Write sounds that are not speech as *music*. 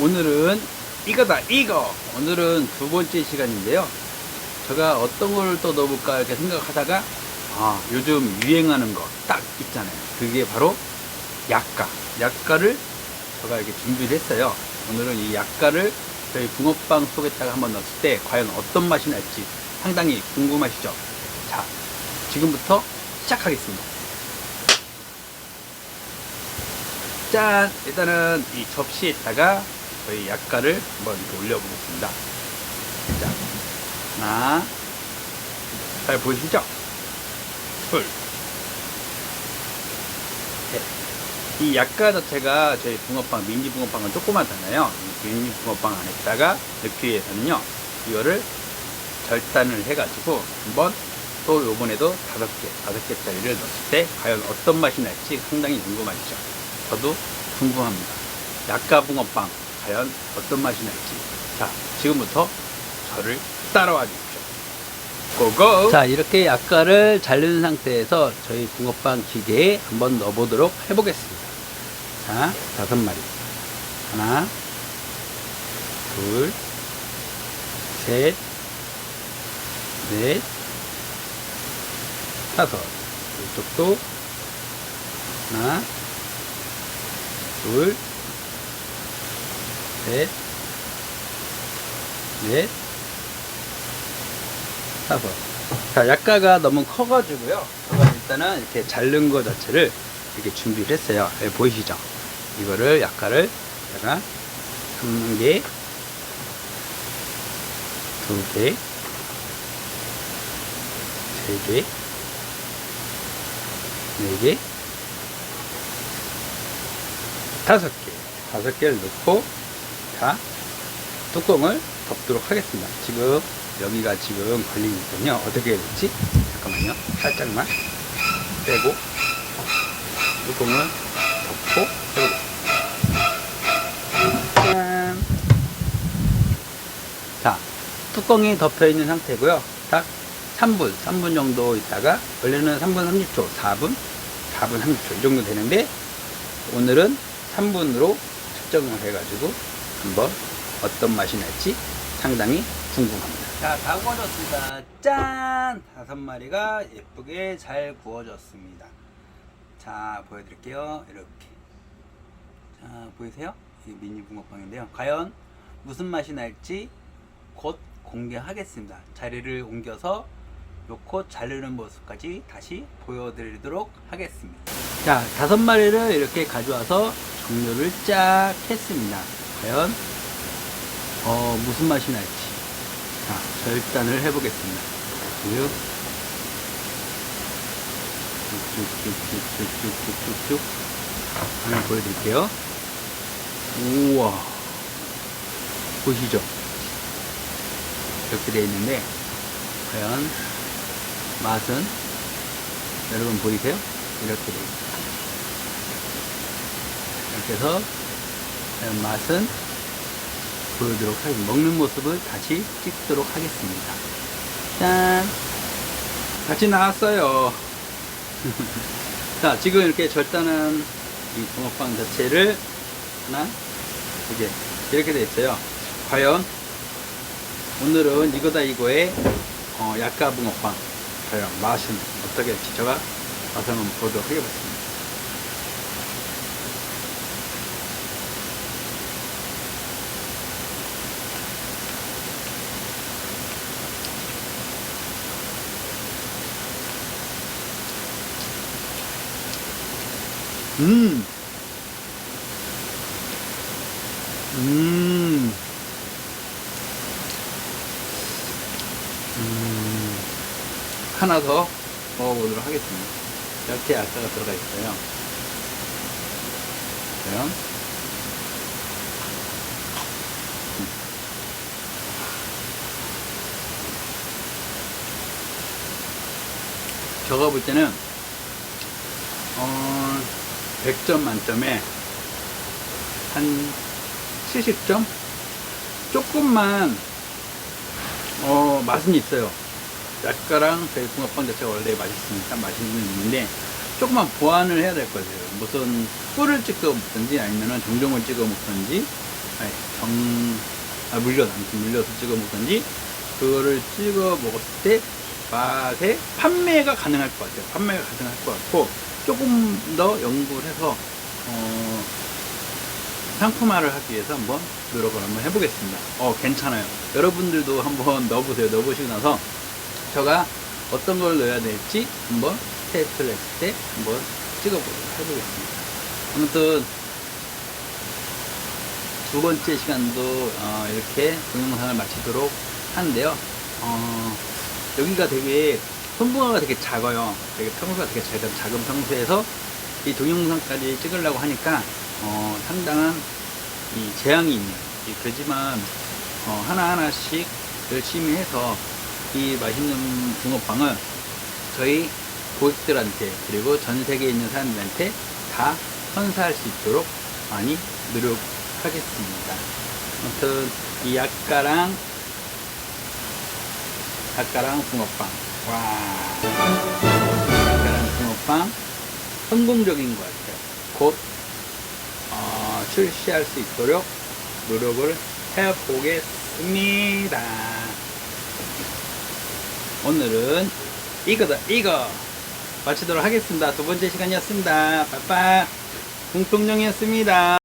오늘은 이거다 이거! 오늘은 두 번째 시간인데요. 제가 어떤 걸 또 넣어볼까 이렇게 생각하다가 아 요즘 유행하는 거 딱 있잖아요. 그게 바로 약가. 약가를 제가 이렇게 준비를 했어요. 오늘은 이 약가를 저희 붕어빵 속에다가 한번 넣었을 때 과연 어떤 맛이 날지 상당히 궁금하시죠? 자 지금부터 시작하겠습니다. 짠! 일단은 이 접시에다가 저희 약가를 한번 이렇게 올려보겠습니다. 자, 하나, 잘 보이시죠? 둘, 셋. 이 약가 자체가 저희 붕어빵, 미니 붕어빵은 조그마잖아요. 이 미니 붕어빵 안에다가 넣기 위해서는요, 이거를 절단을 해가지고 한번 또 요번에도 다섯 개, 다섯 개짜리를 넣었을 때 과연 어떤 맛이 날지 상당히 궁금하시죠? 저도 궁금합니다. 약가 붕어빵 과연 어떤 맛이 날지. 자, 지금부터 저를 따라와 주십시오. 고고! 자, 이렇게 약가를 자른 상태에서 저희 붕어빵 기계에 한번 넣어보도록 해보겠습니다. 자, 다섯 마리. 하나, 둘, 셋, 넷, 다섯. 이쪽도 하나, 둘, 셋, 넷, 다섯. 자, 약가가 너무 커가지고요. 일단은 이렇게 자른 거 자체를 이렇게 준비를 했어요. 여기 보이시죠? 이거를 약가를 제가 한 개, 두 개, 세 개, 네 개, 다섯 개, 다섯 개를 넣고, 자, 뚜껑을 덮도록 하겠습니다. 지금, 여기가 지금 걸리니까요. 어떻게 해야 될지? 잠깐만요. 살짝만 빼고, 뚜껑을 덮고, 해보겠습니다. 짠! 자, 뚜껑이 덮여 있는 상태고요. 딱 3분, 3분 정도 있다가, 원래는 3분 30초, 4분, 4분 30초, 이 정도 되는데, 오늘은 3분으로 측정을 해가지고 한번 어떤 맛이 날지 상당히 궁금합니다. 자, 다 구워졌습니다. 짠! 다섯 마리가 예쁘게 잘 구워졌습니다. 자, 보여드릴게요. 이렇게. 자, 보이세요? 이 미니 붕어빵인데요. 과연 무슨 맛이 날지 곧 공개하겠습니다. 자리를 옮겨서 놓고 자르는 모습까지 다시 보여드리도록 하겠습니다. 자, 다섯 마리를 이렇게 가져와서 종료를 쫙 했습니다. 과연 어 무슨 맛이 날지. 자 절단을 해보겠습니다. 우유 쭉쭉쭉쭉쭉쭉쭉. 하나 보여드릴게요. 우와. 보시죠. 이렇게 되어 있는데 과연 맛은 여러분 보이세요? 이렇게 되어 있습니다 이렇게 해서 맛은 보여드리도록 하겠습니다. 먹는 모습을 다시 찍도록 하겠습니다. 짠! 같이 나왔어요. *laughs* 자, 지금 이렇게 절단한 이 붕어빵 자체를 하나, 두 개, 이렇게 되어 있어요. 과연 오늘은 이거다 이거의 어, 약가 붕어빵 과연 맛은 어떻게 될지 제가 맛을 한번 보도록 하겠습니다. 음. 음. 음. 하나 더 먹어보도록 하겠습니다. 이렇게 약사가 들어가 있어요. 과연 제가 볼 때는 어, 100점 만점에 한 70점? 조금만 어, 맛은 있어요. 약가랑 붕어빵 자체가 원래 맛있으니까 맛있는 있는데 조금만 보완을 해야 될 거예요. 무슨 꿀을 찍어 먹든지 아니면 정종을 찍어 먹든지 아니, 정, 아, 물엿, 아무튼 물엿을 찍어 먹든지, 그거를 찍어 먹었을 때 맛에 판매가 가능할 것 같아요. 판매가 가능할 것 같고, 조금 더 연구를 해서, 어, 상품화를 하기 위해서 한번 노력을 한번 해보겠습니다. 어, 괜찮아요. 여러분들도 한번 넣어보세요. 넣어보시고 나서, 제가 어떤 걸 넣어야 될지 한번 테스트를 했을 때 한번 찍어보도록 해보겠습니다. 아무튼 두 번째 시간도 어, 이렇게 동영상을 마치도록 하는데요. 어, 여기가 되게 손부가가 되게 작아요. 되게 평수가 되게 작은, 작은 평수에서 이 동영상까지 찍으려고 하니까 어, 상당한 이 재앙이 있네요. 이 그렇지만 어, 하나하나씩 열심히 해서 이 맛있는 붕어빵을 저희 고객들한테 그리고 전 세계에 있는 사람들한테 다 선사할 수 있도록 많이 노력하겠습니다. 아무튼 이 약가랑 약가랑 붕어빵 와 약가랑 붕어빵 성공적인 것 같아요. 곧 어, 출시할 수 있도록 노력을 해보겠습니다. 오늘은 이거다 이거 마치도록 하겠습니다. 두 번째 시간이었습니다. 빠빠 공통령이었습니다.